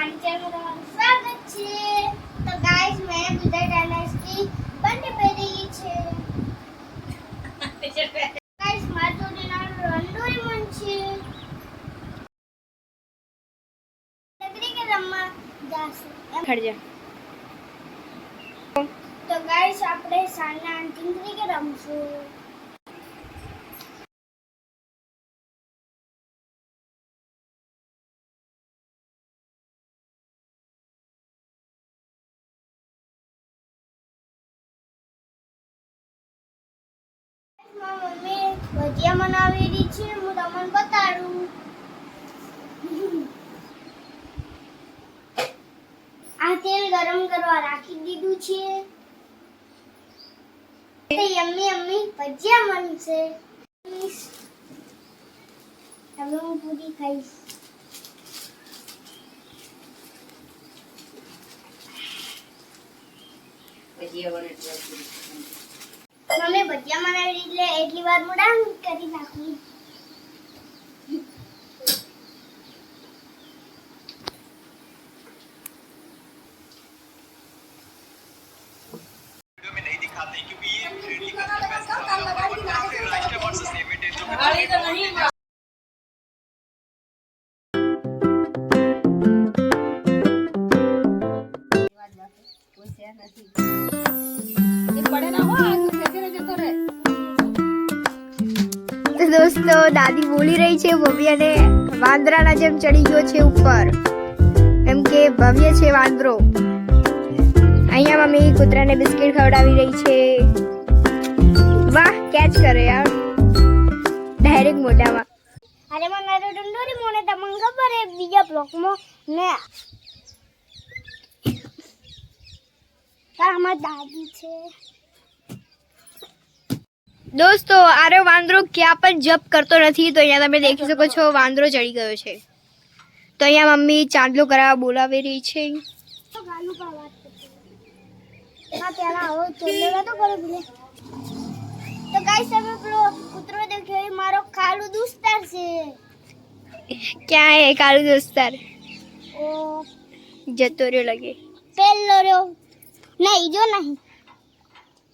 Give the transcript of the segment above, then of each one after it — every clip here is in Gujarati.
મારી ચેનલમાં તમારું સ્વાગત છે. તો ગાઈસ મેં બીજા ડાયનાસ્ટી બંને પહેરેલી છે. ગાઈસ મારું જોડે નામ રંડોરીમન છે. નગરી કે રમવા જાશું? ખડજા. તો ગાઈસ આપણે સાંજના અંતિમ તરીકે રમશું? મમ્મી, ભજીયા બનાવેલી છે, હું તમને બતાડું. આ તેલ ગરમ કરવા રાખી દીધું છે. યમ્મી યમ્મી ભજીયા બનશે. હવે હું પૂરી ખાઈશ. મમ્મી ભજીયા બનાવી એટલે એટલી વાર મોડા કરી નાખું કોઈ શેર નથી દોસ્તો દાદી બોલી રહી છે ભવ્યને વાંદરાના જેમ ચડી ગયો છે ઉપર. એમ કે ભવ્ય છે વાંદરો. અહીંયા મમ્મી કૂતરાને બિસ્કિટ ખવડાવી રહી છે. વાહ, કેચ કરે યાર. ડાયરેક્ટ મોઢામાં. અરે મને ડંડોરી મોને તમને ખબર હે બીજા બ્લોકમાં ને અમાર દાદી છે. દોસ્તો, આરો વાંદરો ક્યાં પણ જપ કરતો નથી, તો અહીંયા તમે દેખી શકો છો, વાંદરો ચડી ગયો છે. તો અહીંયા મમ્મી ચાંદલો કરાવવા બોલાવી રહી છે. તો ગાઈસ તમે પેલો દેખ્યો મારો ખાલું દોસ્તાર છે ક્યાં હે કાળુ દોસ્તાર? ઓ જતો રહ્યો લાગે. પેલો રહ્યો. નહીં જો નહીં.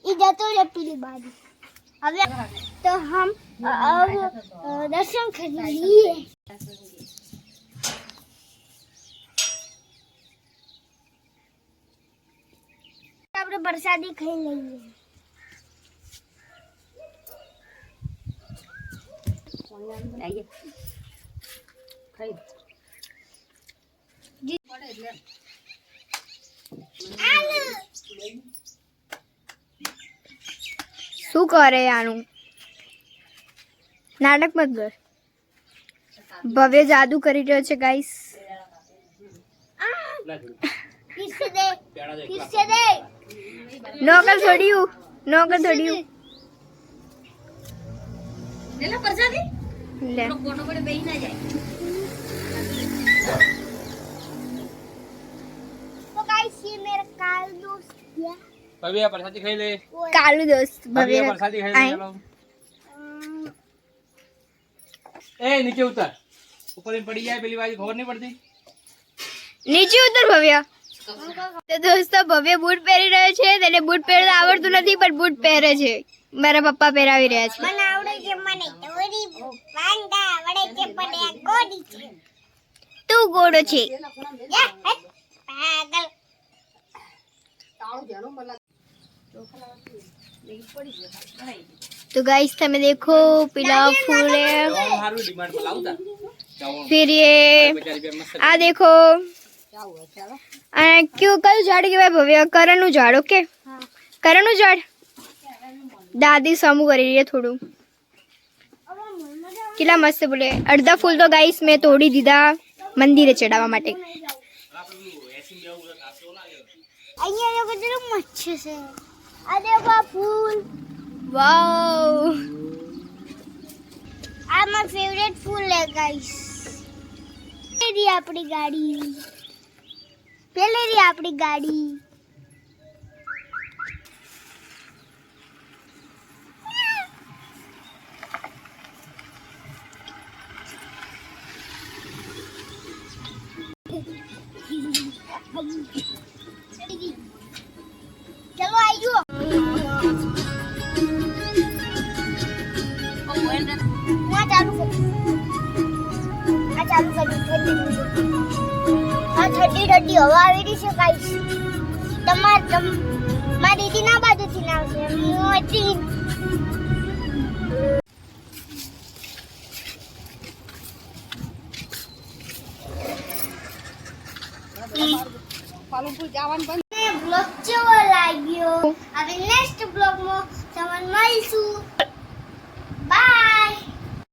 ઈ જતો રહ્યો પેલી બાજુ. હવે તો હમ अब अ, दर्शन कर लिए આપણે પ્રસાદી ખાઈ લઈએ શું કરે આનું? નાટક મત કર. ભવ્ય જાદુ કરી રહ્યો છે ગાઈસ નોકલ છોડ્યું નોકલ છોડ્યું. લે પરસાદી લે. ફોટો પર બેહી ના જાય. ભવ્ય પ્રસાદી ખાઈ લે કાલુ દોસ્ત ભવ્ય. પ્રસાદી ખાઈ લે એ નીચે ઉતર. ઉપર પડી જાય પેલી બાજુ ખબર નહીં પડતી? નીચે ઉતર ભવ્ય. તો દોસ્તો ભવ્ય બૂટ પહેરી રહ્યો છે તેને બૂટ પહેરતા આવડતું નથી પણ બૂટ પહેરે છે. મારા પપ્પા પહેરાવી રહ્યા છે. મને આવડે છે મને દોરી પાંડા આવડે છે પણ આ કોડી છે. તું ગોડો છે. પાગલ તારું જેનો મને तो गाइस તમે દેખો પીલા फूल है ચાવલ સારું ડિમાન્ડ પર લાવતા ચાવલ फिर ये પચાસ રૂપિયા મસ્ત આ દેખો આ કયું કયું ઝાડ કહેવાય ભવ્ય કરણનું ઝાડ ઓકે કરણનું ઝાડ દાદી સમૂહ કરી રહી છે થોડું કેટલા મસ્ત બોલે અડધા ફૂલ તો ગાઈસ મેં તોડી દીધા મંદિરે ચડાવવા માટે અહીંયા જો કેટલું મચ્છ છે આ દેખો આ ફૂલ વાવ આ મારું ફેવરેટ ફૂલ છે ગાઈસ પેલી આપણી ગાડી પેલી રી આપણી ગાડી ચલો કર આ હવા આવી રહી છે ગાઈસ તમ મારી દીદી બાજુથી ના આવશે બ્લોગ કેવો લાગ્યો હવે નેક્સ્ટ બ્લોગમાં તમને મળીશું